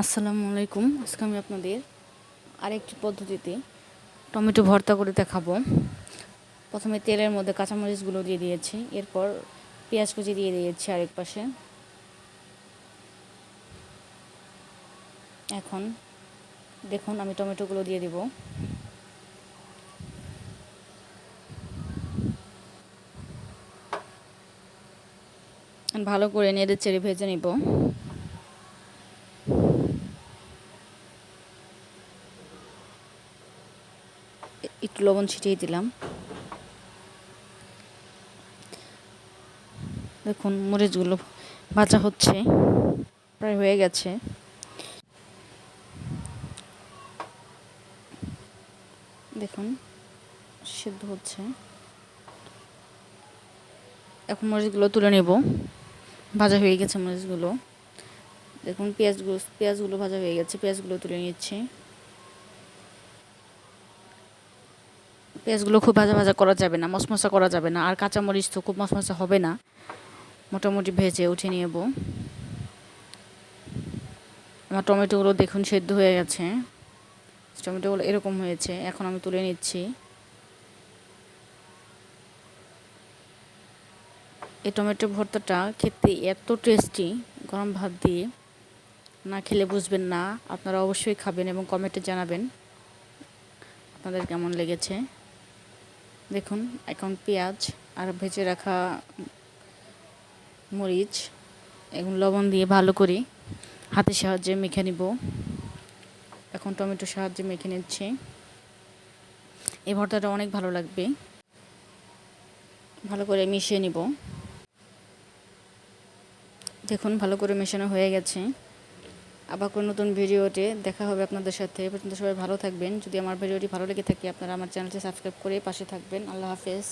আসসালামু আলাইকুম। আজকে আমি আপনাদের আরেকটি পদ্ধতিতে টমেটো ভর্তা করে দেখাবো। প্রথমে তেলের মধ্যে কাঁচামরিচগুলো দিয়ে দিয়েছি। এরপর পেঁয়াজ কুচি দিয়ে দিয়েছি আরেক পাশে। এখন দেখুন আমি টমেটোগুলো দিয়ে দিব। ভালো করে নেড়ে চেড়ে ভেজে নিব। একটু লবণ ছিটিয়ে দিলাম। দেখুন, মরিচগুলো ভাজা হচ্ছে, প্রায় হয়ে গেছে। দেখুন, সিদ্ধ হচ্ছে। এখন মরিচগুলো তুলে নেব। ভাজা হয়ে গেছে মরিচগুলো। দেখুন, পেঁয়াজগুলো পেঁয়াজগুলো ভাজা হয়ে গেছে, পেঁয়াজগুলো তুলে নিচ্ছি। পেঁয়াজগুলো খুব ভাজা ভাজা করা যাবে না, মশমশা করা যাবে না, আর কাঁচামরিচ তো খুব মশমশা হবে না। মোটামুটি ভেজে উঠে নেব। আমার টমেটোগুলো দেখুন সেদ্ধ হয়ে গেছে। টমেটোগুলো এরকম হয়েছে, এখন আমি তুলে নিচ্ছি। এই টমেটো ভর্তাটা খেতে এত টেস্টি গরম ভাত দিয়ে। না খেলে বুঝবেন না, আপনারা অবশ্যই খাবেন এবং কমেন্টে জানাবেন। আপনাদের কেমন লেগেছে? দেখুন, এখন পেঁয়াজ আর ভেজে রাখা মরিচ, এখন লবণ দিয়ে ভালো করে হাতের সাহায্যে মেখে নিব। এখন টমেটোর সাহায্যে মেখে নিচ্ছি। এই ভর্তাটা অনেক ভালো লাগবে। ভালো করে মিশিয়ে নিব। দেখুন, ভালো করে মেশানো হয়ে গেছে। আবার কোনো নতুন ভিডিওতে দেখা হবে আপনাদের সাথে। এ পর্যন্ত সবাই ভালো থাকবেন। যদি আমার ভিডিওটি ভালো লেগে থাকে, আপনারা আমার চ্যানেলটি সাবস্ক্রাইব করে পাশে থাকবেন। আল্লাহ হাফেজ।